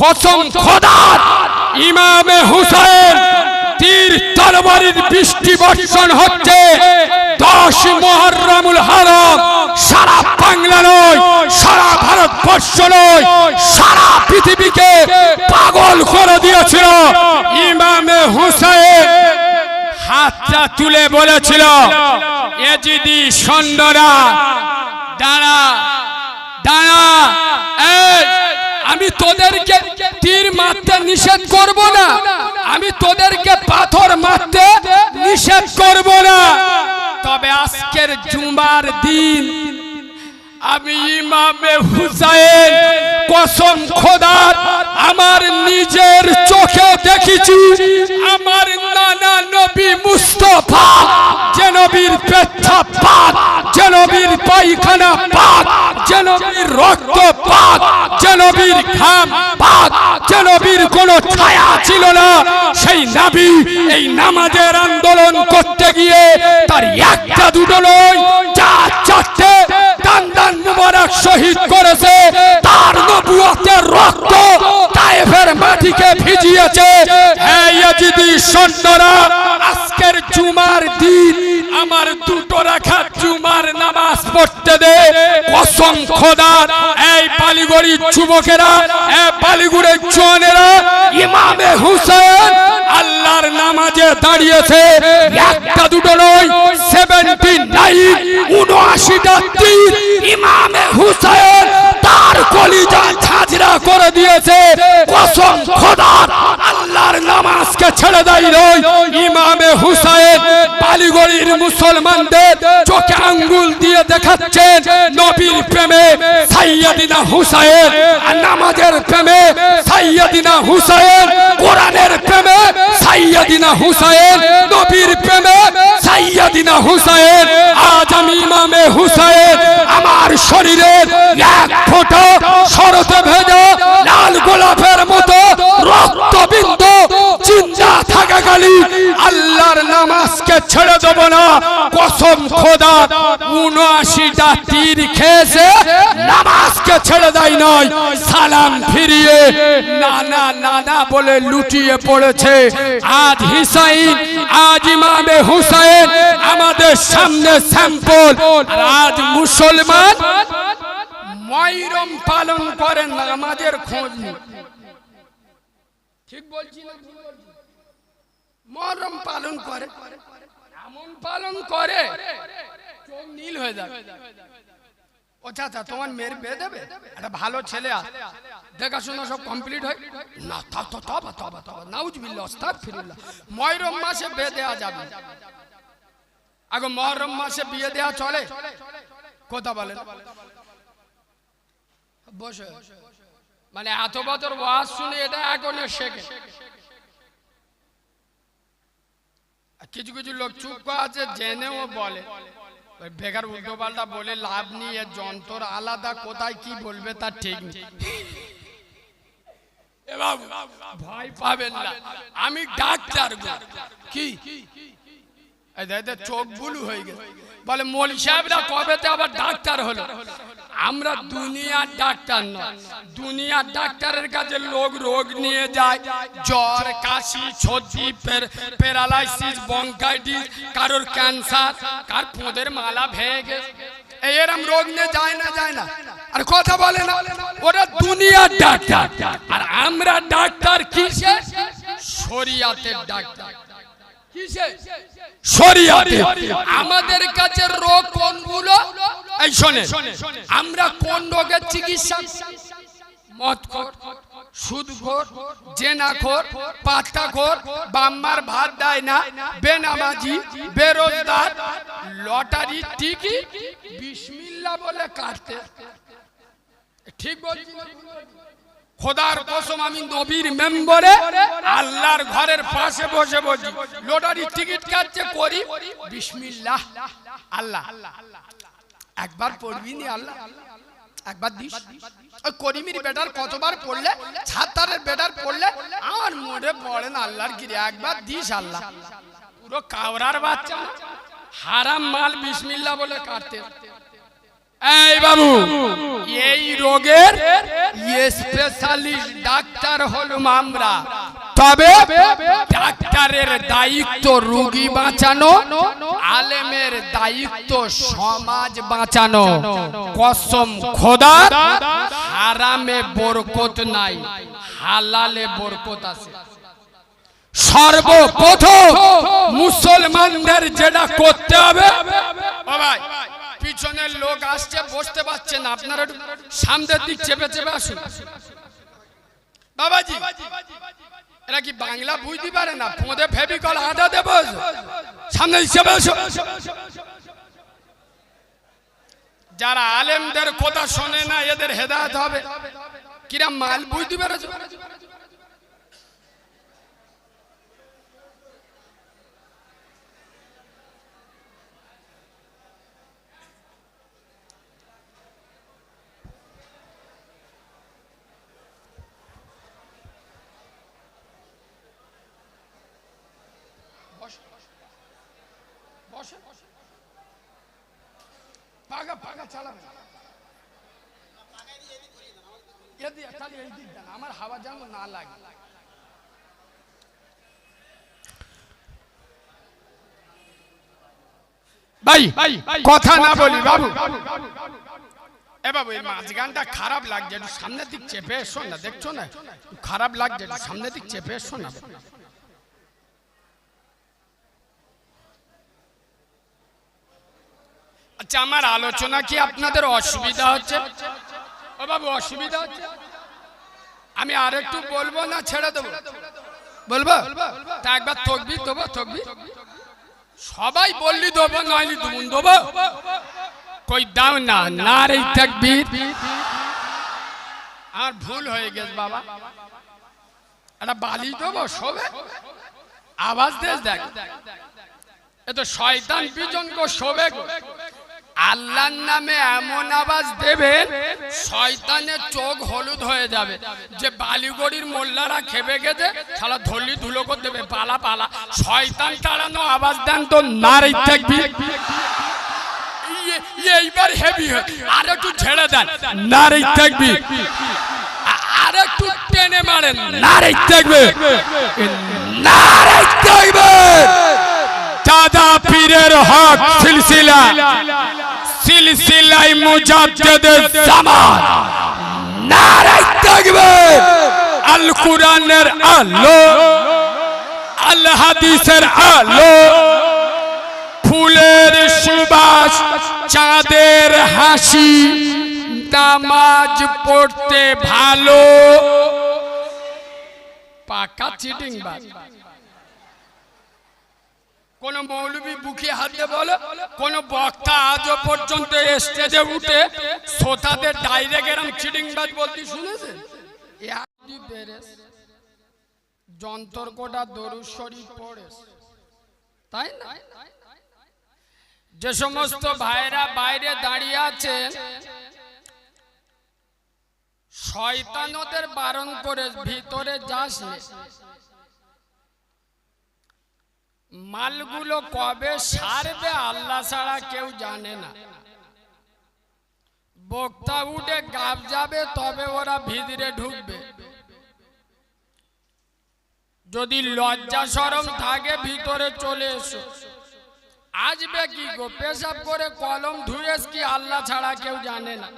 কসম খোদার। ইমামে হুসেন তীর তরবারির বৃষ্টি বর্ষণ হচ্ছে। দশ মহরমুল হারাম। সারা বাংলা নয়, সারা ভারতবর্ষ নয়, সারা পৃথিবীকে পাগল করে দিয়েছিল ইমামে হুসেন হাতটা তুলে বলেছিল, এজিদি সন্ধ্যরা দাঁড়া দাঁড়া আমি তোদেরকে তীর মারতে নিষেধ করব না। আমি তোদেরকে পাথর মারতে নিষেধ করব না। তবে আজকের জুমার দিন আমি ইমামে হুসাইন, কসম খোদার আমার নিজের চোখে দেখেছি। আমার নানা নবী মুস্তফা, যে নবীর পেচ্ছা পাক যে নবীর পায়খানা পাক যে নবীর রক্ত পাক যে নবীর ঘাম পাক যে নবীর কোনো ছায়া ছিল না, সেই নবী এই নামাজের আন্দোলন করতে গিয়ে তার একটা দুটো নয় চার চারটে দান দান মুবারক শহীদ করেছে। তার নবুয়তের রক্ত তায়েফের মাটিকে ভিজিয়েছে। হে ইয়াজিদি সন্ন্যরা আজকের জুমার দিন আমার দুটো রাখা জুমার নামাজ পড়তে দে। কসম খোদার হুসেন আল্লাহর নামাজে দাঁড়িয়েছে। একটা দুটো নয় সেভেন্টি নাইন উনআশিটা ইমামে হুসেন তার কলিজা ছাজরা করে দিয়েছে কসম খোদার আল্লাহর নামাজকে ছেড়ে দেয় নয়। ইমামে হুসাইন বালিগড়ির মুসলমানদের চোখে আঙ্গুল দিয়ে দেখাচ্ছেন নবীর প্রেমে সাইয়াদিনা হুসাইন। আর নামাজের প্রেমে সাইয়াদিনা হুসাইন, কোরআনের প্রেমে সাইয়াদিনা হুসাইন, নবীর প্রেমে সাইয়াদিনা হুসাইন। আজ আমি ইমামে হুসাইন, আমার শরীরের এক ফোঁটা শরতে ভেজা লাল গোলাপের মতো রক্তবিন্দু চিন্তা থাকাকালী আল্লাহর নামাজকে ছেড়ে দেব না। কসম খোদা, উনআশিটা তীর খেয়েছে, নামাজকে ছেড়ে দেয় নয় সালাম ফিরিয়ে নানা নানা বলে লুটিয়ে পড়েছে। আজ হিসাইন, আজ ইমামে হুসাইন আমাদের সামনে স্যাম্পল। আজ মুসলমান ময়রম পালন করেন নামাজের খোঁজ নেই। ঠিক বলছি না? ভুল বলছি? মহরম পালন করে এমন পালন করে, চোখ নীল হয়ে যাবে। ও চাচা তোমার মেয়ের বিয়ে দেবে? একটা ভালো ছেলে দেখাশোনা সব কমপ্লিট হয়। না, তা, তো তবা তবা তবা নাউজবিল্লাহ, আস্তাগফিরুল্লাহ। মহরম মাসে বিয়ে দেওয়া যাবে। আগে মহরম মাসে বিয়ে দেওয়া চলে। কথা বলেন। বসে। মানে এত বছর ওয়াজ শুনে এটা এখনও শেখে। কিছু কিছু লোক চুপ আছে, জেনেও বলে। বেকার উল্টো পাল্টা বলে লাভ এর যন্ত্র আলাদা, কোথায় কি বলবে তার ঠিক নেই। ভয় পাবেন না। আমি ডাক্তার কি? চোখ বুলু হয়ে গেছে। বলে মলি সাহেবরা কবেতে আবার ডাক্তার হলো? আমরা দুনিয়ার ডাক্তার নয়। দুনিয়ার ডাক্তারের কাছে লোক রোগ নিয়ে যায়, জ্বর, কাশি, সর্দি প্যারালাইসিস বঙ্কাইটিস কারোর ক্যান্সার, কার পোঁদের মালা ভেঙে। গেছে এরম রোগ নিয়ে যায় না যায় না। আর কথা বলে না, ওরা দুনিয়ার ডাক্তার। আর আমরা ডাক্তার কিসে? শরিয়াতের ডাক্তার। কিসে? শরিয়াতে। আমাদের কাছে রোগ কোনগুলো? এই শোনে আমরা কোন রোগের চিকিৎসা? মদখোর সুদখোর জেনাখোর পাত্তাখোর বাম্মার ভাত দেয় না বেনামাজি বেরোজগার লটারি বিসমিল্লা বলে কাটতে। ঠিক বলছি? খোদার কসম, আমি নবীর মেম্বরে আল্লাহর ঘরের পাশে বসে বসি। লটারি টিকিট কাটছে করি। বিসমিল্লাহ। আল্লাহ। একবার পড়বি নি আল্লাহ। একবার দিস। করিমির বেটার কতবার পড়লে, ছাত্তারের বেটার পড়লে, আমার মোড়ে পড়েন আল্লাহর গিরে একবার দিস আল্লাহ। পুরো কাওরার বাচ্চা হারাম মাল বিসমিল্লাহ বলে কাটতে। এই বাবু, এই রোগের স্পেশালিস্ট ডাক্তার হলুম আমরা। তবে ডাক্তারের দায়িত্ব রোগী বাঁচানো, আলেমের দায়িত্ব সমাজ বাঁচানো। কসম খোদা, হারামে বরকত নাই, হালালে বরকত আছে। সর্বপ্রথম মুসলমানদের যেটা করতে হবে পিছনের লোক আসছে, বসতে পারছেন আপনারা সামনের দিক চেপে চেপে আসুন। বাবাজি, এরা কি বাংলা বুঝতে পারে না? ফোঁদে ফেবিকল আদা দেব। সামনে চেপে যারা আলেমদের কথা শোনে না, এদের হেদায়ত হবে। কিরা মাল বুঝতে পেরেছ? বসে পাগা পাগা চালাবে আমার হাওয়া যেন না লাগে। ভাই কথা না বলি বাবু। এ বাবু এই মাঝগানটা খারাপ লাগছে একটু সামনের দিক চেপে এসো না দেখছ না? খারাপ লাগছে সামনের দিক চেপে এসো না। আচ্ছা আমার আলোচনা কি আপনাদের অসুবিধা হচ্ছে? ও বাবু, অসুবিধা হচ্ছে? আমি আর একটু বলব না, ছেড়ে দেবো? বলব? তা একবার তকবি দেবো তকবি সবাই বললি দেবো, নইলি দুমুন দেবো। কই দাও না না রে তকবির আমার ভুল হয়ে গেছে, বাবা। একটা বালি দেবো সবে আওয়াজ দেশ দেখ। এ তো শয়তান পিজন গো, শোবে আল্লাহর নামে এমন আওয়াজ দেবে শয়তানের চোখ হলুদ হয়ে যাবে। যে বালিগড়ির মোল্লারা খেপে গেছে সারা ধরলি ধুলো করে দেবে, পালা পালা। শয়তান তাড়ানো আওয়াজ দেন তো নারী থাকবি এইবার হেভি আর একটু ছেড়ে দেন, নারী থাকবি আর একটু টেনে মারেন, নারী থাকবে নারী থাকবে দাদা পীরের হক, সিলসিলা। সিলসিলাই মুজাদ্দেদের জামান নারাই থাকবে আল কুরআনের আলো আল হাদিসের আলো, ফুলের সুবাস, চাঁদের হাসি, নামাজ পড়তে ভালো। পাকা চিটিং বাজ কোন মৌলবী বুকে হাতে বলো, কোন বক্তা আজও পর্যন্ত স্টেজে উঠে শ্রোতাদের ডাইরেক্ট এরম চিডিংবাজ বলতে শুনেছে? যন্তর কোটা দরু শরীফ পড়ে। তাই না? যে সমস্ত ভাইরা বাইরে দাঁড়িয়ে আছে, শয়তানদের বারণ করে ভিতরে যাস মালগুলো কবে সারবে আল্লাহ ছাড়া কেউ জানে না। বক্তা উঠে গাব যাবে, তবে ওরা ভিতরে ঢুকবে। যদি লজ্জা সরম থাকে, ভিতরে চলে এসো। আসবে কি গো? পেশাব করে কলম ধুয়েস কি আল্লাহ ছাড়া কেউ জানে না?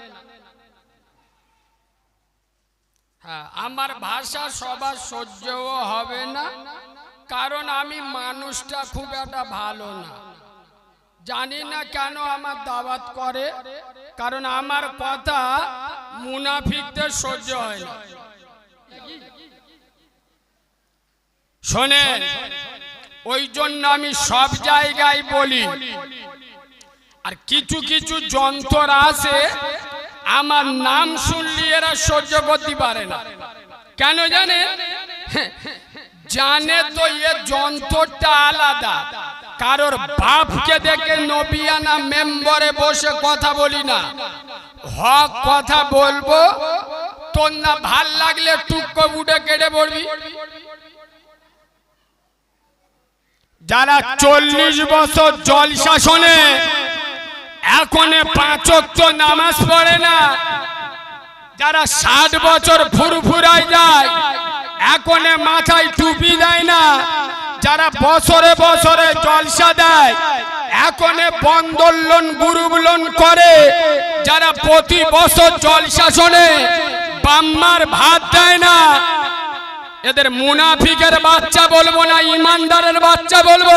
হ্যাঁ আমার ভাষা সবার সহ্যও হবে না। কারণ আমি মানুষটা খুব একটা ভালো না। জানি না কেন আমার দাওয়াত করে, কারণ আমার কথা মুনাফিকদের সহ্য হয় না। শোনেন, ওই জন্য আমি সব জায়গায় বলি, আর কিছু কিছু যন্ত্র আছে, আমার নাম শুনলি এরা সহ্য করতে পারে না। কেন জানে জানে তো এ যন্ত্রটা আলাদা। কারোর বাপকে দেখে নবিয়ানা মেম্বরে বসে কথা বলি না। হক কথা বলব, তোর না ভালো লাগলে টুকো বুটে কেটে পড়বি। যারা চল্লিশ বছর জল শাসনে, এখন পাঁচক তো নামাজ পড়ে না, যারা ষাট বছর ফুরফুরাই যায় এখন মাথায় টুপি দেয় না। যারা বছরে বছরে জলসা দেয় এখন বন্দর লোন গ্রুপ লোন করে। যারা প্রতি বছর জলসা শোনে বাম্মার ভাত দেয় না। এদের মুনাফিকের বাচ্চা বলব না ইমানদারের বাচ্চা বলব।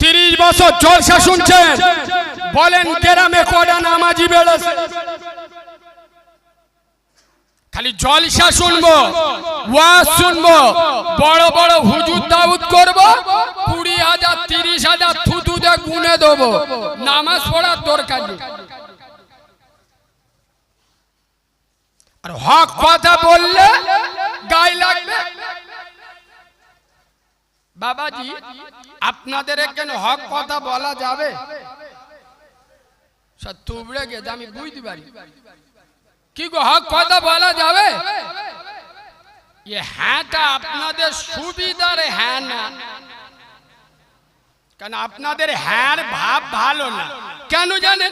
তিরিশ বছর জলসা শুনছেন? বলেন গ্রামে কটা নামাজি বেড়েছে? খালি জলসা শুনব, ওয়াজ শুনব, বড় বড় হুজুর দাউদ করব, কুড়ি হাজার, তিরিশ হাজার থুতুতে গুনে দেবো, নামাজ পড়ার দরকার নেই। আর হক কথা বললে গায়ে লাগবে। বাবাজি, আপনাদের এখানে হক কথা বলা যাবে? তুবড়ে গেছে, আমি বুঝতে পারি। কি গো, হক কথা বলা যাবে? হ্যাঁটা আপনাদের সুবিধার হ্যাঁ না। কেন আপনাদের হ্যাঁ ভাব ভালো না। কেন জানেন?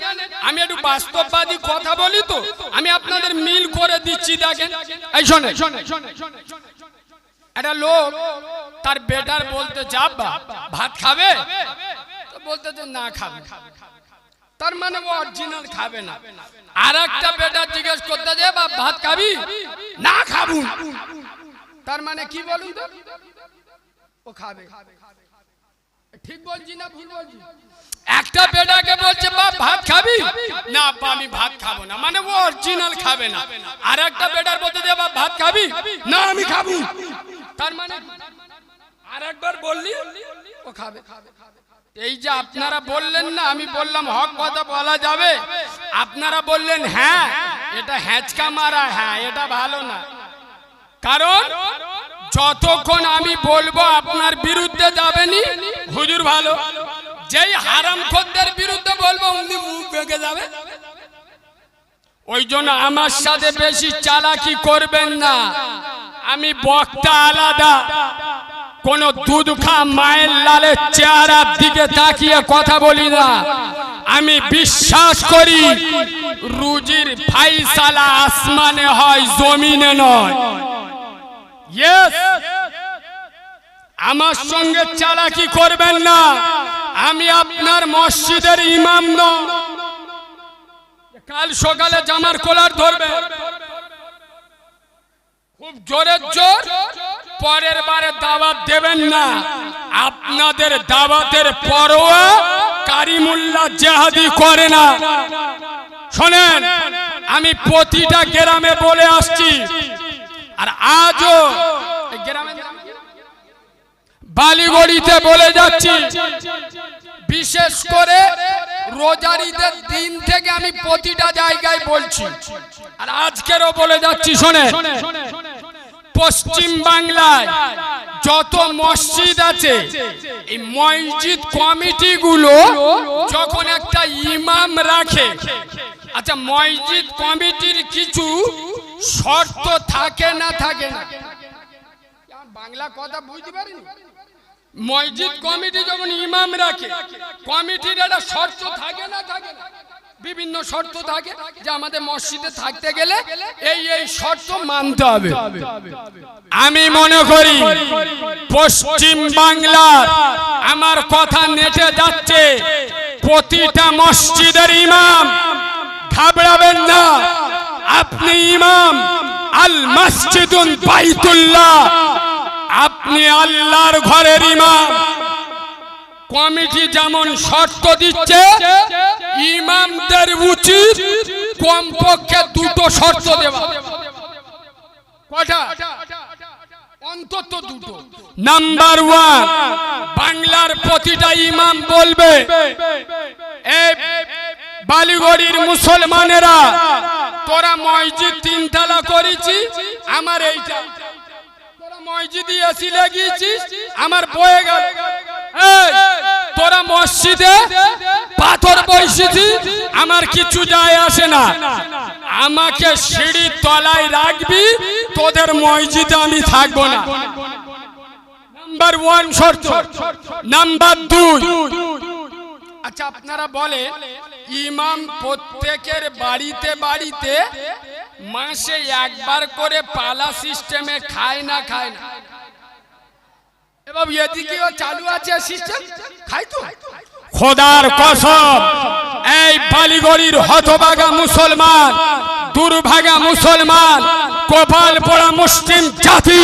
আমি একটু বাস্তববাদী কথা বলি তো। আমি আপনাদের মিল করে দিচ্ছি, দেখেন। এই শোনে একটা লোক তার বেটার বলতে যাবা ভাত খাবে? বলতে, না খাবে। তার মানে ও অরিজিনাল খাবে না। আর একটা বেটা জিজ্ঞেস করতে যে বাপ ভাত খাবি? না খাবু। তার মানে কি বলুন তো? ও খাবে। ঠিক বলছি না ভুল বলছি? একটা বেটাকে বলছে বাপ ভাত খাবি? না আব্বা আমি ভাত খাব না। মানে ও অরিজিনাল খাবে না। আর একটা বেটার বলতে যে বাপ ভাত খাবি? না আমি খাব। তার মানে আর একবার বললি ও খাবে খাবে খাবে। এই যে আপনারা বললেন না, আমি বললাম হক কথা বলা যাবে। আপনারা বললেন হ্যাঁ এটা হ্যাঁচকা মারা হ্যাঁ এটা ভালো না। কারণ যতক্ষণ আমি বলব আপনার বিরুদ্ধে যাবেনি, হুজুর ভালো। যেই হারাম খদ্দের বিরুদ্ধে বলব, উনি মুখ বেঁকে যাবে। ওই জন্য আমার সাথে বেশি চালাকি করবেন না। আমি বক্তা আলাদা। কোন দুধ খা মায়ের লালের চেহারার দিকে তাকিয়ে কথা বলি না। আমি বিশ্বাস করি, রুজির ফাইসালা আসমানে হয়, জমিনে নয়। আমার সঙ্গে চালাকি করবেন না। আমি আপনার মসজিদের ইমাম নয়। কাল সকালে জামার কলার ধরবে। খুব জোরের জোর, পরের বারে দাওয়াত দেবেন না। আপনাদের দাওয়াতের পরোয়া কারিমুল্লাহ জেহাদি করে না। শোনেন, আমি প্রতিটা গ্রামে বলে আসছি, আর আজও গ্রামে বালিগড়িতে বলে যাচ্ছি বিশেষ করে রোজারিদের দিন থেকে আমি প্রতিটা জায়গায় বলছি। আর আজকেরও বলে যাচ্ছি, শোনে। পশ্চিম বাংলায় যত মসজিদ আছে, এই মসজিদ কমিটিগুলো যখন একটা ইমাম রাখে আচ্ছা মসজিদ কমিটির কিছু শর্ত থাকে না থাকে না? বাংলা কথা বুঝতে পারিনি? মসজিদ কমিটি যখন ইমাম রাখে, কমিটির একটা শর্ত থাকে না? থাকে বিভিন্ন শর্ত থাকে যে আমাদের মসজিদে থাকতে গেলে এই এই শর্ত মানতে হবে। আমি মনে করি পশ্চিম বাংলার আমার কথা নেটে যাচ্ছে, প্রতিটা মসজিদের ইমাম ঘাবড়াবেন না। আপনি ইমাম আল মসজিদুন বাইতুল্লাহ। আপনি আল্লাহর ঘরের ইমাম। কমিটি যেমন শর্ত দিচ্ছে, ইমামদের উচিত কমপক্ষে দুটো শর্ত দেওয়া। কটা অন্তত দুটো। নাম্বার ওয়ান বাংলার প্রতিটা ইমাম বলবে বালিগড়ির মুসলমানেরা, তোরা মসজিদ তিনতলা করেছি আমার এইটা। মসজিদে এসি লাগিয়েছিস? আমার বয়ে গেল। তোরা মসজিদে পাথর বসেছি আমার কিছু যায় আসে না। আমাকে সিঁড়ির তলায় রাখবি, তোদের মসজিদে আমি থাকব না। নাম্বার ওয়ান শর্ত। নাম্বার দুই। আচ্ছা আপনারা বলে, ইমাম প্রত্যেকের বাড়িতে বাড়িতে মাসে একবার করে পালা সিস্টেমে খায় না খায় না। এই মুসলমান, দুর্ভাগা মুসলমান কপাল পড়া মুসলিম জাতি,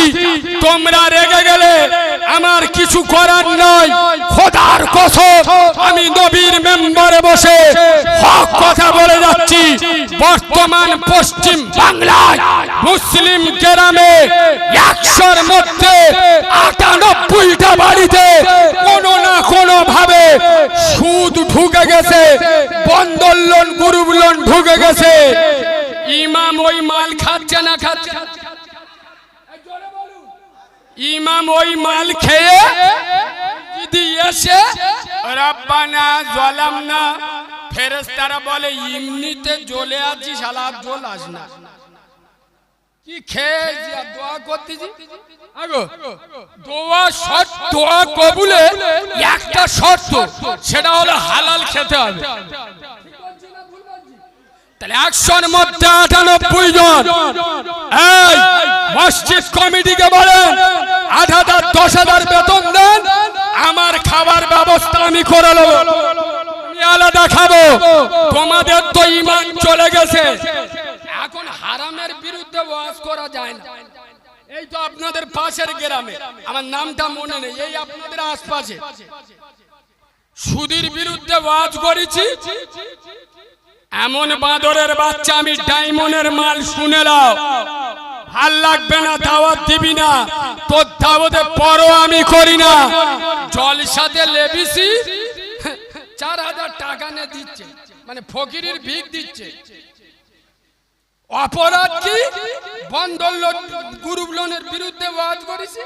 তোমরা রেগে গেলে আমার কিছু করার নয়। খোদার কসম, আমি নবীর মেম্বারে বসে হক কথা বলে যাচ্ছি। বর্তমান পশ্চিম বাংলায় মুসলিম গ্রামে একশোর মধ্যে আটানব্বইটা বাড়িতে কোনো না কোনো ভাবে সুদ ঢুকে গেছে, বন্দর লোন গ্রুপ লোন ঢুকে গেছে। ইমাম ওই মাল খাচ্ছে না খাচ্ছে? ইমাম ওই মাল খেয়ে যদি এসে রব্বানা জলাম না ফেরেস্তারা বলে এমনিতে জ্বলে আছি শালা আর জ্বলাস না। কি খেয়ে দোয়া করতেছি? আগো দোয়া শর্ত দোয়া কবুলে একটা শর্ত সেটা হলো হালাল খেতে হবে। তাহলে একশোর মধ্যে আটানব্বই জন। এই মসজিদ কমিটিকে বলেন, আট হাজার, দশ হাজার বেতন দেন, আমার খাবার ব্যবস্থা আমি করে নেব। আলাদা খাব। তোমাদের তো ইমান চলে গেছে। এখন হারামের বিরুদ্ধে ওয়াজ করা যায় না। এই তো আপনাদের পাশের গ্রামে। আমার নামটা মনে নেই, এই আপনাদের আশপাশে। সুদির বিরুদ্ধে ওয়াজ করেছি। এমন বাঁদরের বাচ্চা আমি ডায়মন্ডের মাল শুনে নাও। ভালো লাগবে না, দাওয়াত দিবি না। তোর দাওয়াতে পরও আমি করি না। জলসাতে লেবিসি। চার হাজার টাকা নিয়ে দিচ্ছে। মানে ফকিরের ভিক দিচ্ছে। অপরাধ কি? বন্ধন গ্রুপ লোনের বিরুদ্ধে ওয়াজ করেছি?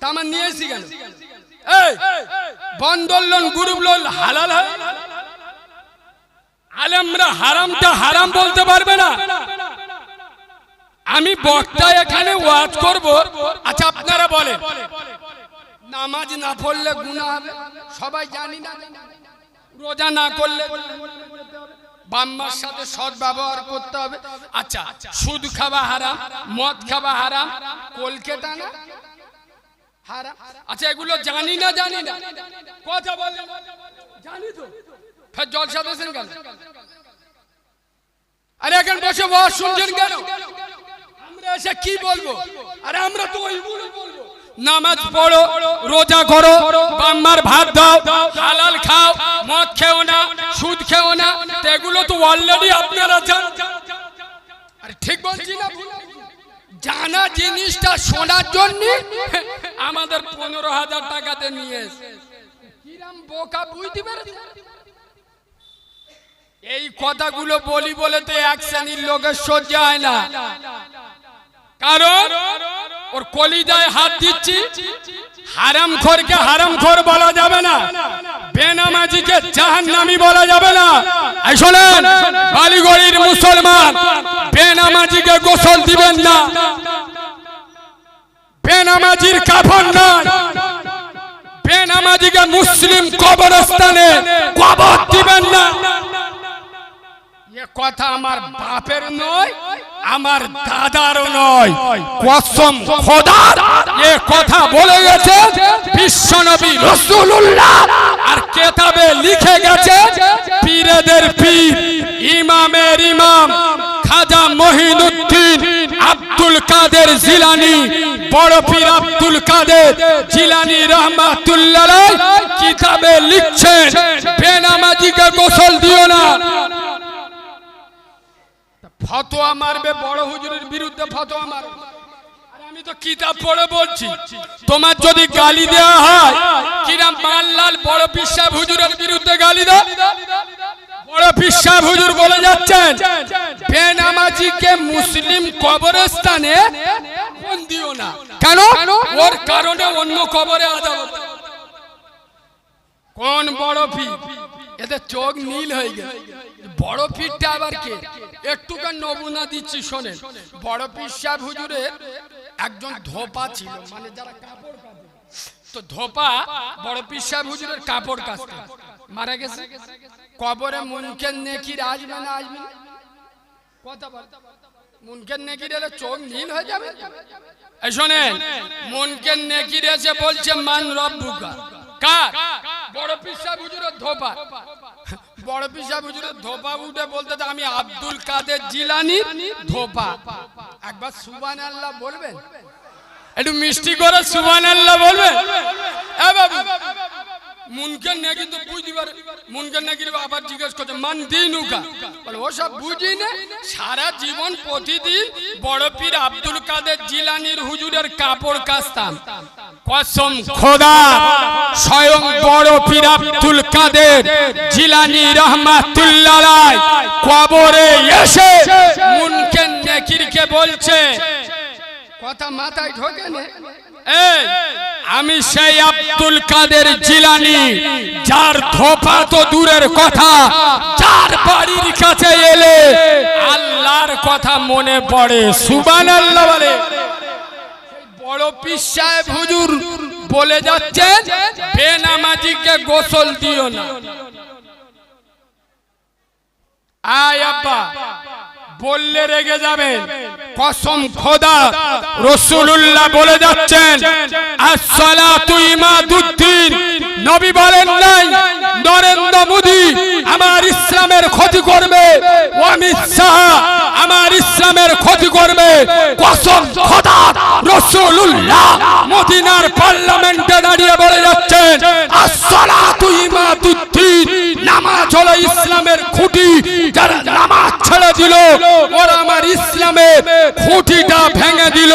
তা আমার নিয়েছি কেন এই লোন, গ্রুপ লোন হালাল হয়? আলেমরা হারামটা হারাম বলতে পারবে না। আমি বক্তা এখানে ওয়াজ করব। আচ্ছা আপনারা বলেন। নামাজ না পড়লে গুনাহ হবে? সবাই জানি না। রোজা না করলে বাম্মার সাথে সৎ ব্যবহার করতে হবে। আচ্ছা সুদ খাওয়া হারাম, মদ খাওয়া হারাম, কলকাতা না? হারাম। আচ্ছা এগুলো জানি না জানি না। কথা বলেন। জানি তো। ফের জলসা দিয়েছেন কেন? আরে এখন বসে বস, শুনছেন কেন? আমরা এসে কি বলব? আরে আমরা তো বলব। নামাজ পড়ো, রোজা করো, বাম্মার ভাত দাও, হালাল খাও, মদ খেও না, সুদ খেও না এগুলো তো অলরেডি আপনারা জান আরে ঠিক বলছি না? জানা জিনিসটা শোনার জন্য আমাদের পনেরো হাজার টাকাতে নিয়ে কিরাম বোকা, বুঝতে পেরেছি এই কথাগুলো বলি বলে তো এক শ্রেণির লোকের সহ্য হয় না। কারণ ওর কলিজায় হাত দিচ্ছি হারাম খোরকে হারাম খোর বলা যাবে না, বেনামাজিকে জাহান্নামী বলা যাবে না। শোনেন, বালিগড়ির মুসলমান বেনামাজিকে গোসল দিবেন না। বেনামাজির কাফন নাই বেনামাজিকে মুসলিম কবরস্থানে কবর দিবেন না। কথা আমার বাপের নয়, আমার দাদারও নয়। কসম খোদার এ কথা বলে গেছে বিশ্বনবী রাসূলুল্লাহ। আর কেতাবে লিখে গেছে, পীরেদের পীর, ইমামের ইমাম, খাজা মহিনুদ্দিন আব্দুল কাদের জিলানি, বড় পীর আব্দুল কাদের জিলানি রহমাতুল্লাহ কিতাবে লিখছেন, বেনামাজিকে গোসল দিও না। ফতোয়া মারবে, বড় হুজুরের বিরুদ্ধে ফতোয়া মারবে। কিতাব পড়ে তোমার যদি গালি দেওয়া হয়, কিরাম বড় হুজুরের বিরুদ্ধে গালি দাও। বড় হুজুর মুসলিম কবরস্থানে কোন দিও না। কেন? ওর কারণে অন্য কবরে হতো। কোন বড় পীর? এতে চোখ নীল হয়ে গেল। বড় পীরটা আবার কে? একটুখানি নমুনা দিচ্ছি, শোনেন। বড় পীর সাহেব হুজুরের একজন ধোপা ছিল মানে যারা কাপড় তো ধোপা বড় পীর সাহেব হুজুরের কাপড় কাচতে মারা গেছে? কবরে মুনকের নেকির আসবে না আসবে কথা বল। মুনকের নেকির এলে চোখ নীল হয়ে যাবে? শোনেন, মুনকের নেকির এসে বলছে, মান রব্বুকা। কার? বড় পিসা বুজুরের ধোপা। বড় পিসা বুজুরের ধোপা উঠে বলতে আমি আব্দুল কাদের জিলানি ধোপা। একবার সুবান আল্লাহ বলবেন? একটু মিষ্টি করে সুবান আল্লাহ বলবেন? বাবু বুঝতে পারে কিন্তু আবার জিজ্ঞেস করছে মান দিনুকা? বলে ও সব বুঝি না? সারা জীবন প্রতিদিন বড় পীর আব্দুল কাদের জিলানির হুজুরের কাপড় কাচতাম। কসম খোদা স্বয়ং বড় পীর আব্দুল কাদের জিলানি রহমাতুল্লাহ কবরে এসে মুনকেন নেকিরকে বলছে কথা মাথায় ঢোকে না। আমি সেই আব্দুল কাদের জিলানি যার ধোপা তো দূরের কথা যার বাড়ির কাছে এলে আল্লাহর কথা মনে পড়ে সুবান আল্লাহ বলে। বড় হুজুর বলে যাচ্ছেন, বেনামাজিকে গোসল দিও না। আয় আব্বা, বললে রেগে যাবেন কসম খোদা রসুল্লাহ বলে যাচ্ছেন, আসসালাতু ইমাদুদ্দিন। নবী বলেন নাই, নরেন্দ্র আমার ইসলামের ক্ষতি করবে। অমিত শাহ, আমার ইসলামের ক্ষতি করবে। কসম খোদা রসুল্লাহ মদিনার পার্লামেন্টে দাঁড়িয়ে বলে যাচ্ছেন, আসসালাতু ইমাদুদ্দিন, নামাজ হলো ইসলামের খুঁটি। যারা নামাজ ছেড়ে দিল, ওরা আমার ইসলামের খুঁটিটা ভেঙে দিল।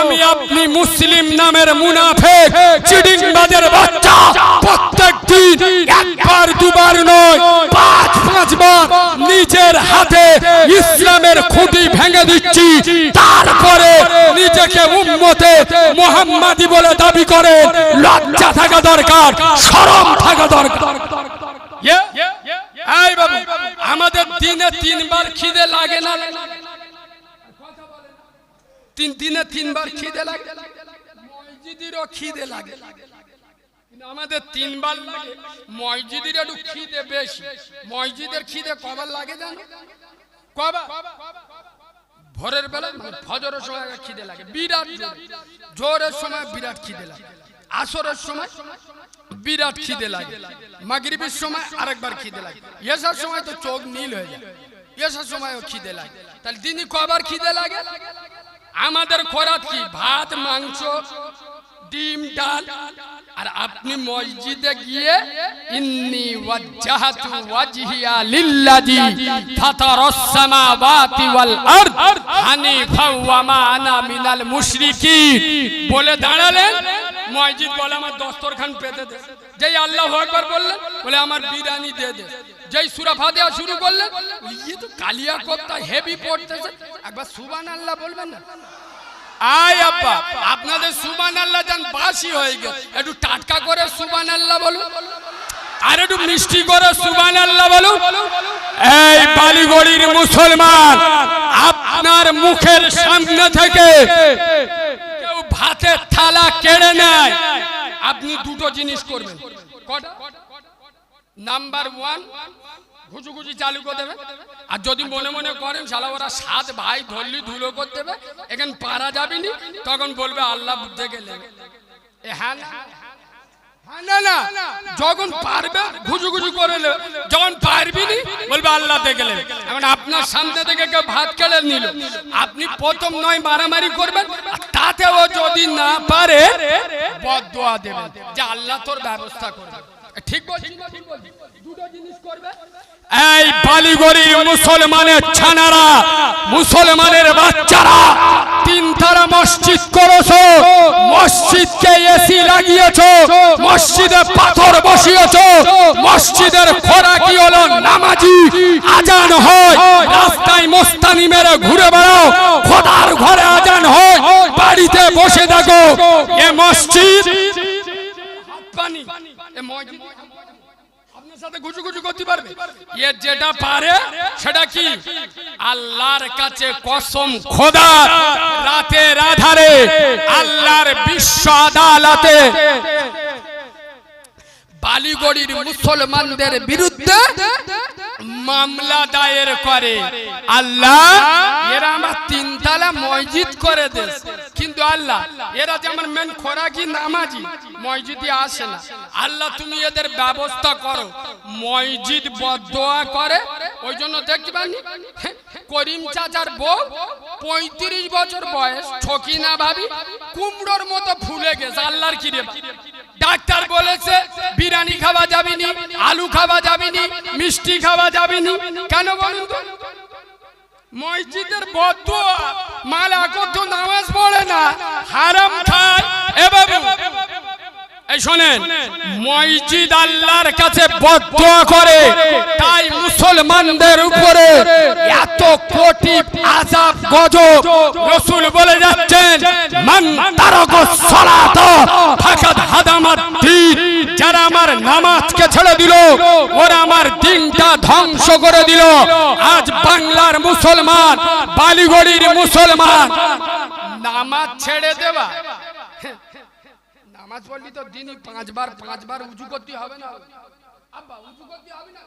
আমি আপনি মুসলিম নামের মুনাফেক চিডিংবাজের বাচ্চা। প্রত্যেক দিন একবার, দুবার নয় পাঁচ পাঁচবার নিজের হাতে ইসলামের খুঁটি ভেঙে দিচ্ছি। তারপরে নিজেকে উম্মতে মোহাম্মদী বলে দাবি করে। লজ্জা থাকা দরকার, শরম থাকা দরকার। আমাদের দিনে তিনবার খিদে লাগে না? তিন, দিনে তিনবার খিদে লাগে? মসজিদেরও খিদে লাগে। আমাদের তিনবার লাগে। মসজিদের একটু খিদে বেশি। মসজিদের খিদে কবার লাগে জানো? কবার? ভোরের বেলা ফজরের সময় খিদে লাগে। বিরাট জোরের সময় বিরাট খিদে লাগে। আসরের সময় বিরাট খিদে লাগে। মাগরিবের সময় আরেকবার খিদে লাগে। এসার সময় তো চোখ নীল হয়ে যায়। এসার সময়ও খিদে লাগে। তাহলে দিনই কবার খিদে লাগে? আমাদের খোরাক কি? ভাত, মাংস? ডিম, ডাল। আর আপনি মসজিদে গিয়ে ইন্নি ওয়াজ্জাহাতু ওয়াজহিয়া লিল্লাযী ফাতারাস সামাওয়াতি ওয়াল আরদ। হানিফা ওয়া মা আনা মিনাল মুশরিকিন। বলে দাঁড়ালেন। মসজিদ বলে আমার দস্তরখান পেতে দে। যেই আল্লাহ আকবার বললেন, বলে আমার বিরিয়ানি দে দে। যেই সূরা ফাতিহা শুরু করলেন ইয়ে তো কালিয়া কোপ্তা হেভি পড়তেছে। একবার সুবহানাল্লাহ বলবেন না? আয় আব্বা, আপনাদের সুবান আল্লাহ যান বাসি হয়ে গেছে। একটু টাটকা করে সুবান আল্লাহ বলুন। আর একটু মিষ্টি করে সুবান আল্লাহ বলুন। এই বালিগড়ির মুসলমান, আপনার মুখের সামনে থেকে কেউ ভাতের থালা কেড়ে নেয়। আপনি দুটো জিনিস করবেন। নাম্বার ওয়ান ঘুচুঘুচি চালু করে দেবে। আর যদি মনে মনে করেন শালা ওরা সাত ভাই ধরলি ধুলো করতে দেবে এখানে পারা যাবে নি তখন বলবে আল্লাহ বুঝতে গেলে। হ্যাঁ না, হ্যাঁ না না। যখন পারবে ঘুচু ঘুচু করে। যখন পারবি নি বলবে আল্লাহ দেখলে এখন আপনার সামনে থেকে কেউ ভাত কেড়ে নিল। আপনি প্রথম নয় মারামারি করবেন তাতেও যদি না পারে বদোয়া দেবেন যে আল্লাহ তোর ব্যবস্থা করবে। ঠিক বলছি না ঠিক বলছি? দুটো জিনিস করবে এই বালিগড়ির মুসলমানের ছানারা মুসলমানের বাচ্চারা তিন তারা মসজিদ করেছ মসজিদকে এসি লাগিয়েছো মসজিদে পাথর বসিয়েছো মসজিদের খোরাকি হলো নামাজি আজান হয় রাস্তায় মোস্তানি মেরে ঘুরে বেড়াও খোদার ঘরে আজান হয় বাড়িতে বসে দেখো এ এ মসজিদ আপনার সাথে গুজু গুজু করতে পারবে। এ যেটা পারে সেটা কি? আল্লাহর কাছে কসম খোদা রাতে রাধারে আল্লাহর বিশ্ব আদালতে বালিগড়ির মুসলমানদের বিরুদ্ধে মামলা দায়ের করে। আল্লাহ, এরা আমার তিনতলা মসজিদ করে দে কিন্তু আল্লাহ, এরা যেমন মেন খোরাকি নামাজি, মসজিদে আসে না। আল্লাহ, তুমি এদের ব্যবস্থা করো। মসজিদ বদোয়া করে, ওই জন্য দেখতে পানি করিম চাচার বউ পঁয়ত্রিশ বছর বয়স ঠকি না ভাবি, কুমড়োর মতো ফুলে গেছে। আল্লাহর কি রে ডাক্তার বলেছে, বিরিয়ানি খাওয়া আলু খাওয়া যাবে নি মিষ্টি খাওয়া যাবে নি কেন বলুন তো? মসজিদের বদুয়া, মাল আকর্ষণ নামাজ পড়ে না, হারাম খায়। এ বাবু এই শোনেন মসজিদ আল্লাহর কাছে বদুয়া করে তাই মুসলমানদের উপরে এত কোটি আযাব গজব। রাসূল বলে যাচ্ছেন মান তারাক সালাত ফাকাদ হাদামাত দ্বীন যারা আমার নামাজকে ছেড়ে দিল ওরা আমার দিনটা ধ্বংস করে দিল। আজ বাংলার মুসলমান বালিগড়ির মুসলমান নামাজ ছেড়ে দেবা। নামাজ পড়লি তো দিনই পাঁচবার পাঁচবার উঁচু করতে হবে না। আব্বা উঁচু করতে হবে না।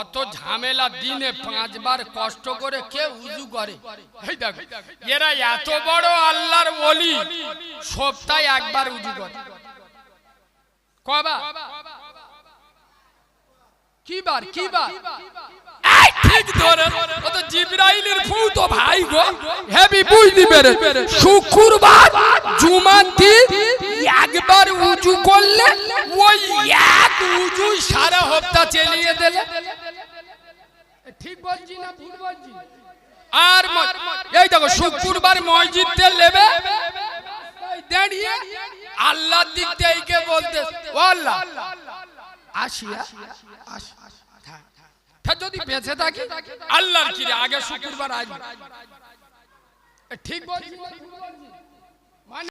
অত ঝামেলা দিনে পাঁচবার কষ্ট করে কে উজু করে? এরা এত বড় আল্লাহর সপ্তাহে একবার উজু করে। কবা? কি বার কি বার এই ঠিক ধরে ও তো জিবরাইলের তো ভাই গো হেভি বুঝতে পেরে শুক্রবার জুমার দিন একবার উজু করলে ওই এক উজু সারা চালিয়ে দিলে। ঠিক বলছি না ভুল বলছি? আর এই দেখো শুক্রবার মসজিদে নেবে দাঁড়িয়ে আল্লাহর দিক থেকে বলতে ও আল্লাহ আসিয়া আস- হ্যাঁ। তা যদি বেঁচে থাকে আল্লাহর কি আগে শুক্রবার আসবে ঠিক বলছি?